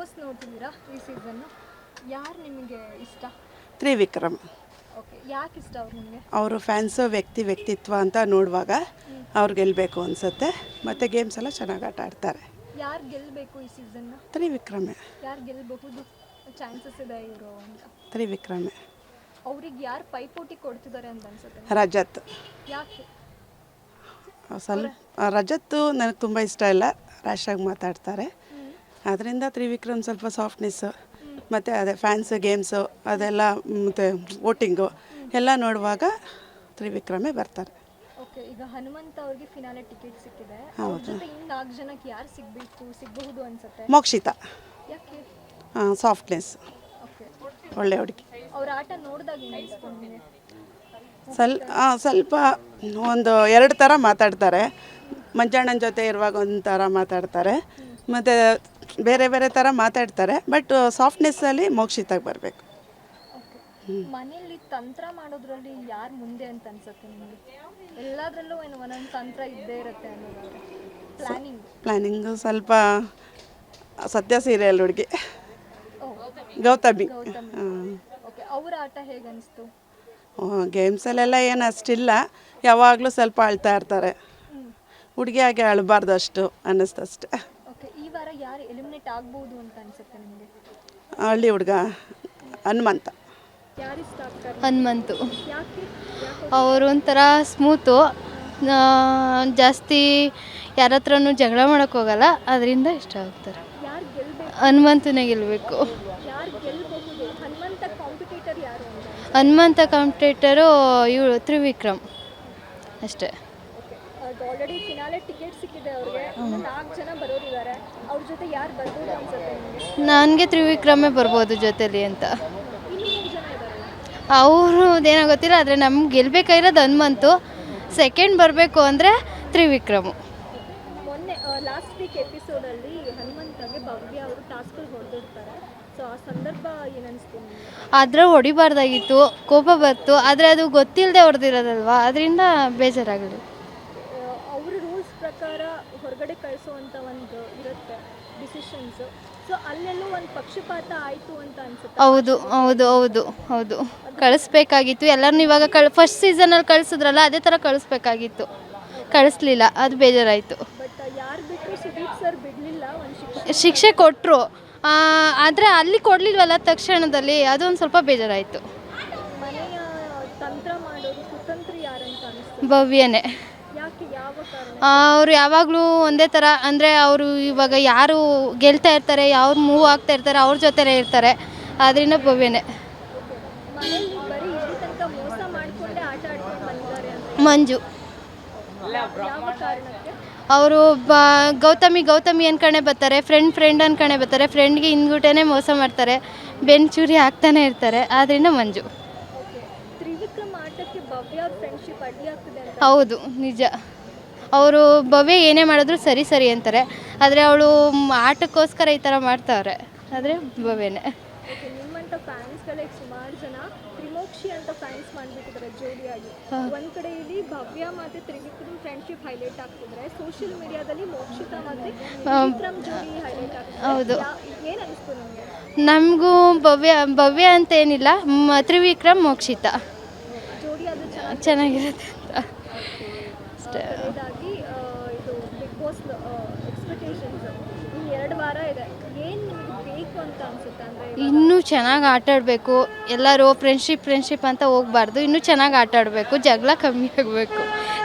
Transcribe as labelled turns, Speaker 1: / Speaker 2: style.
Speaker 1: Boss ನೋಡ್ತಿದ್ದೀರಾ ಈ season? ಯಾರು ನಿಮಗೆ ಇಷ್ಟ?
Speaker 2: ತ್ರಿವಿಕ್ರಮ್.
Speaker 1: ಓಕೆ ಯಾಕೆ ಇಷ್ಟ ಅವ್ರು ನಿಮಗೆ?
Speaker 2: ಅವರು ಫ್ಯಾನ್ಸು ವ್ಯಕ್ತಿ ವ್ಯಕ್ತಿತ್ವ ಅಂತ ನೋಡುವಾಗ ಅವ್ರು ಗೆಲ್ಲಬೇಕು ಅನ್ಸುತ್ತೆ. ಮತ್ತು ಗೇಮ್ಸ್ ಎಲ್ಲ ಚೆನ್ನಾಗಿ ಆಟ ಆಡ್ತಾರೆ.
Speaker 1: ಯಾರು ಗೆಲ್ಲಬೇಕು ಈ ಸೀಸನ್ನ?
Speaker 2: ತ್ರಿವಿಕ್ರಮೆ.
Speaker 1: ಯಾರು ಗೆಲ್ಲಬಹುದು ಚಾನ್ಸಸ್ ಇದೆ ಇವರು ಅಂತ?
Speaker 2: ತ್ರಿವಿಕ್ರಮೆ.
Speaker 1: ಅವ್ರಿಗೆ ಯಾರು ಪೈಪೋಟಿ ಕೊಡ್ತಿದ್ದಾರೆ ಅಂತ ಅನ್ಸುತ್ತೆ
Speaker 2: ರಜತ್.
Speaker 1: ಯಾಕೆ?
Speaker 2: ಸ್ವಲ್ಪ ರಜತ್ತು ನನಗೆ ತುಂಬ ಇಷ್ಟ ಇಲ್ಲ. ರ್ಯಾಶಾಗಿ ಮಾತಾಡ್ತಾರೆ. ಅದರಿಂದ ತ್ರಿವಿಕ್ರಮ್ ಸ್ವಲ್ಪ ಸಾಫ್ಟ್ನೆಸ್ಸು ಮತ್ತು ಅದೇ ಫ್ಯಾನ್ಸ್ ಗೇಮ್ಸು ಅದೆಲ್ಲ ಮತ್ತು ವೋಟಿಂಗು ಎಲ್ಲ ನೋಡುವಾಗ ತ್ರಿವಿಕ್ರಮೇ ಬರ್ತಾರೆ.
Speaker 1: ಓಕೆ ಈಗ ಹನುಮಂತ ಅವ್ರಿಗೆ ಫಿನಾಲೆ ಟಿಕೆಟ್ ಸಿಕ್ಕಿದೆ. ಅವ್ರ ಜೊತೆ ಇನ್ನು ನಾಲ್ಕು ಜನಕ್ಕೆ ಯಾರು ಸಿಗಬೇಕು ಸಿಗಬಹುದು ಅನ್ಸುತ್ತೆ?
Speaker 2: ಮೋಕ್ಷಿತ.
Speaker 1: ಯಾಕೆ?
Speaker 2: ಸಾಫ್ಟ್ನೆಸ್
Speaker 1: ಓಕೆ
Speaker 2: ಒಳ್ಳೆ ಹುಡುಗಿ.
Speaker 1: ಅವ್ರ ಆಟ ನೋಡಿದಾಗ ಏನು ಅನಿಸ್ತು ನಿಮಗೆ
Speaker 2: ಸ್ವಲ್ ಆ, ಸ್ವಲ್ಪ ಒಂದು ಎರಡು ಥರ ಮಾತಾಡ್ತಾರೆ. ಮಂಜಣ್ಣನ ಜೊತೆ ಇರುವಾಗ ಒಂದು ಥರ ಮಾತಾಡ್ತಾರೆ. ಮತ್ತು ಬೇರೆ ಬೇರೆ ಥರ ಮಾತಾಡ್ತಾರೆ ಬಟ್ ಸಾಫ್ಟ್ನೆಸ್ಸಲ್ಲಿ ಮೋಕ್ಷಿತಾಗಿ ಬರಬೇಕು.
Speaker 1: ಮನೆಯಲ್ಲಿ ತಂತ್ರ ಮಾಡೋದ್ರಲ್ಲಿ ಯಾರು ಮುಂದೆ ಅಂತ ಅನ್ಸುತ್ತೆ ನಿಮಗೆ? ಎಲ್ಲದರಲ್ಲೂ ಏನು ಒಂದೊಂದು ತಂತ್ರ ಇದ್ದೇ ಇರುತ್ತೆ ಅನ್ನೋದಾದ್ರೆ ಪ್ಲಾನಿಂಗ್
Speaker 2: ಪ್ಲ್ಯಾನಿಂಗು ಸ್ವಲ್ಪ ಸತ್ಯ ಸೀರಿಯಲ್ ಹುಡುಗಿ. ಗೌತಮಿ.
Speaker 1: ಓಕೆ ಅವರ ಆಟ ಹೇಗೆ ಅನಿಸ್ತು?
Speaker 2: ಗೇಮ್ಸಲ್ಲೆಲ್ಲ ಏನು ಅಷ್ಟಿಲ್ಲ. ಯಾವಾಗಲೂ ಸ್ವಲ್ಪ ಅಳ್ತಾ ಇರ್ತಾರೆ. ಹುಡುಗಿ ಹಾಗೆ ಅಳಬಾರ್ದು ಅಷ್ಟು ಅನ್ನಿಸ್ತು ಅಷ್ಟೆ.
Speaker 1: ಓಕೆ ಈ ವಾರ ಯಾರು ಎಲಿಮಿನೇಟ್ ಆಗ್ಬೋದು ಅಂತ ಅನ್ಸುತ್ತೆ ನಿಮಗೆ?
Speaker 2: ಹಳ್ಳಿ ಹುಡುಗ ಹನುಮಂತ.
Speaker 1: ಯಾರು ಇಷ್ಟ ಆಗ್ತಾರೆ?
Speaker 3: ಹನುಮಂತು.
Speaker 1: ಯಾಕೆ? ಯಾಕೆ
Speaker 3: ಅವರು? ಒಂಥರ ಸ್ಮೂತು. ಜಾಸ್ತಿ ಯಾರ ಹತ್ರನೂ ಜಗಳ ಮಾಡೋಕ್ಕೋಗಲ್ಲ ಅದರಿಂದ ಇಷ್ಟ ಆಗ್ತಾರೆ.
Speaker 1: ಯಾರು ಗೆಲ್ಬೇಕು?
Speaker 3: ಹನುಮಂತನೇ ಗೆಲ್ಲಬೇಕು
Speaker 1: ಯಾರು ಹನುಮಂತ ಕಾಂಪಿಟೇಟರ್ ಯಾರು ಅಂತ?
Speaker 3: ಹನುಮಂತ ಕಾಂಪಿಟೇಟರು ಇವಳು ತ್ರಿವಿಕ್ರಮ್. ಅಷ್ಟೇ.
Speaker 1: ಆಲ್ರೆಡಿ ಫಿನಾಲೆ ಅವ್ರಿಗೆ. ನಾಲ್ಕು ಜನ ಬರೋರಿದ್ದಾರೆ. ಅವ್ರ ಜೊತೆ ಯಾರು ಬರ್ಬೋದು ಅನ್ಸುತ್ತೆ ನಿಮಗೆ?
Speaker 3: ನನಗೆ ತ್ರಿವಿಕ್ರಮೇ ಬರ್ಬೋದು ಜೊತೆಲಿ ಅಂತ. ಅವರು ಏನೋ ಗೊತ್ತಿಲ್ಲ ಆದರೆ ನಮ್ಗೆ ಗೆಲ್ಲಬೇಕಾಗಿರೋದು ಹನುಮಂತು. ಸೆಕೆಂಡ್ ಬರಬೇಕು ಅಂದರೆ ತ್ರಿವಿಕ್ರಮು.
Speaker 1: ಮೊನ್ನೆ ಲಾಸ್ಟ್ ವೀಕ್ ಎಪಿಸೋಡಲ್ಲಿ ಹನುಮಂತಗೆ ಭವ್ಯ ಅವರು ಟಾಸ್ಕಲ್ಲಿ ಹೊಡೆದಿರ್ತಾರೆ ಸೊ ಆ ಸಂದರ್ಭ ಏನನ್ಸ್ತು
Speaker 3: ಆದರೆ ಹೊಡಿಬಾರ್ದಾಗಿತ್ತು ಕೋಪ ಬಂತು ಆದರೆ ಅದು ಗೊತ್ತಿಲ್ಲದೆ ಹೊಡೆದಿರೋದಲ್ವಾ ಅದರಿಂದ ಬೇಜಾರಾಗಲಿ.
Speaker 1: ಅವ್ರ ಪ್ರಕಾರ ಹೊರಗಡೆ ಕಳಿಸೋವಂಥ ಒಂದು ಇರುತ್ತೆ ಡಿಸಿಷನ್ಸ್ ಸೊ ಅಲ್ಲೆಲ್ಲೂ ಒಂದು ಪಕ್ಷಪಾತ ಆಯಿತು ಅಂತ ಅನ್ಸುತ್ತೆ?
Speaker 3: ಹೌದು ಹೌದು ಹೌದು ಹೌದು. ಕಳಿಸ್ಬೇಕಾಗಿತ್ತು. ಎಲ್ಲರನ್ನೂ ಇವಾಗ ಕಳ್ ಫಸ್ಟ್ ಸೀಸನಲ್ಲಿ ಕಳಿಸಿದ್ರಲ್ಲ ಅದೇ ಥರ ಕಳಿಸ್ಬೇಕಾಗಿತ್ತು. ಕಳಿಸ್ಲಿಲ್ಲ ಅದು ಬೇಜಾರಾಯಿತು.
Speaker 1: ಬಟ್ ಯಾರು ಬಿಟ್ಟರು ಸುದೀಪ್ ಸರ್ ಬಿಡಲಿಲ್ಲ ಒಂದು ಶಿಕ್ಷೆ
Speaker 3: ಶಿಕ್ಷೆ ಕೊಟ್ಟರು ಆದರೆ ಅಲ್ಲಿ ಕೊಡಲಿಲ್ವಲ್ಲ ತಕ್ಷಣದಲ್ಲಿ ಅದೊಂದು ಸ್ವಲ್ಪ ಬೇಜಾರಾಯಿತು.
Speaker 1: ಮನೆಯ ತಂತ್ರ ಮಾಡೋರು ಕುತಂತ್ರಿ ಯಾರಂತ ಅನಿಸ್ತು
Speaker 3: ಭವ್ಯನೇ. ಅವರು ಯಾವಾಗಲೂ ಒಂದೇ ಥರ ಅಂದರೆ ಅವರು ಇವಾಗ ಯಾರು ಗೆಲ್ತಾ ಇರ್ತಾರೆ ಯಾರು ಮೂವ್ ಆಗ್ತಾ ಇರ್ತಾರೆ ಅವ್ರ ಜೊತೆಲೇ ಇರ್ತಾರೆ. ಅದರಿಂದ ಭವ್ಯನೇ. ಮಂಜು. ಅವರು ಬ ಗೌತಮಿ ಗೌತಮಿ ಅನ್ಕಣೆ ಬರ್ತಾರೆ ಫ್ರೆಂಡ್ ಫ್ರೆಂಡ್ ಅನ್ಕಣೆ ಬರ್ತಾರೆ ಫ್ರೆಂಡ್ಗೆ ಹಿಂದ್ಗುಟೇನೆ ಮೋಸ ಮಾಡ್ತಾರೆ ಬೆನ್ ಚೂರಿ ಹಾಕ್ತಾನೆ ಇರ್ತಾರೆ ಆದ್ದರಿಂದ ಮಂಜು. ಹೌದು ನಿಜ. ಅವರು ಭವ್ಯ ಏನೇ ಮಾಡಿದ್ರು ಸರಿ ಸರಿ ಅಂತಾರೆ. ಆದರೆ ಅವಳು ಆಟಕ್ಕೋಸ್ಕರ ಈ ಥರ ಮಾಡ್ತಾವ್ರೆ. ಆದರೆ ಭವ್ಯನೇ.
Speaker 1: ಓಕೆ ನಿಮ್ಮಂಥ ಫ್ಯಾನ್ಸ್ಗಳೇ ಸುಮಾರು ಜನ ತ್ರಿಮೋಕ್ಷಿ ಅಂತ ಫ್ಯಾನ್ಸ್ ಮಾಡಿಬಿಟ್ಟಿದ್ದಾರೆ ಜೋಡಿಯಾಗಿ ಒಂದ್ ಕಡೆ ಭವ್ಯ ಮತ್ತೆ ತ್ರಿವಿಕ್ರಮ್ ಫ್ರೆಂಡ್ಶಿಪ್ ಹೈಲೈಟ್ ಆಗ್ತಿದ್ರೆ. ಸೋಷಿಯಲ್ ಮೀಡಿಯಾದಲ್ಲಿ ಮೋಕ್ಷಿತ ಮತ್ತೆ ತ್ರಿವಿಕ್ರಮ್ ಜೋಡಿ ಹೈಲೈಟ್ ಆಗ್ತಿದೆ
Speaker 3: ಹೌದು.
Speaker 1: ಏನ್ ಅನಿಸ್ತು ನಿಮಗೆ?
Speaker 3: ನಮಗೂ ಭವ್ಯ ಭವ್ಯ ಅಂತ ಏನಿಲ್ಲ. ತ್ರಿವಿಕ್ರಮ್ ಮೋಕ್ಷಿತ.
Speaker 1: ಜೋಡಿ ಅದು
Speaker 3: ಚೆನ್ನಾಗಿರುತ್ತೆ. ಅಷ್ಟೇ.
Speaker 1: ಇದು ಬಿಗ್ ಬಾಸ್ ಎಕ್ಸ್ಪೆಕ್ಟೇಷನ್ಸ್ ಇನ್ನು ಎರಡು ವಾರ ಇದೆ. ಏನು ನಿಮಗೆ ಬೇಕು ಅಂತ ಅನ್ಸುತ್ತೆ? ಅಂದರೆ
Speaker 3: ಇನ್ನೂ ಚೆನ್ನಾಗಿ ಆಟ ಆಡಬೇಕು ಎಲ್ಲರೂ ಫ್ರೆಂಡ್ಶಿಪ್ ಫ್ರೆಂಡ್ಶಿಪ್ ಅಂತ ಹೋಗ್ಬಾರ್ದು. ಇನ್ನೂ ಚೆನ್ನಾಗಿ ಆಟ ಆಡಬೇಕು ಜಗಳ ಕಮ್ಮಿ ಆಗಬೇಕು.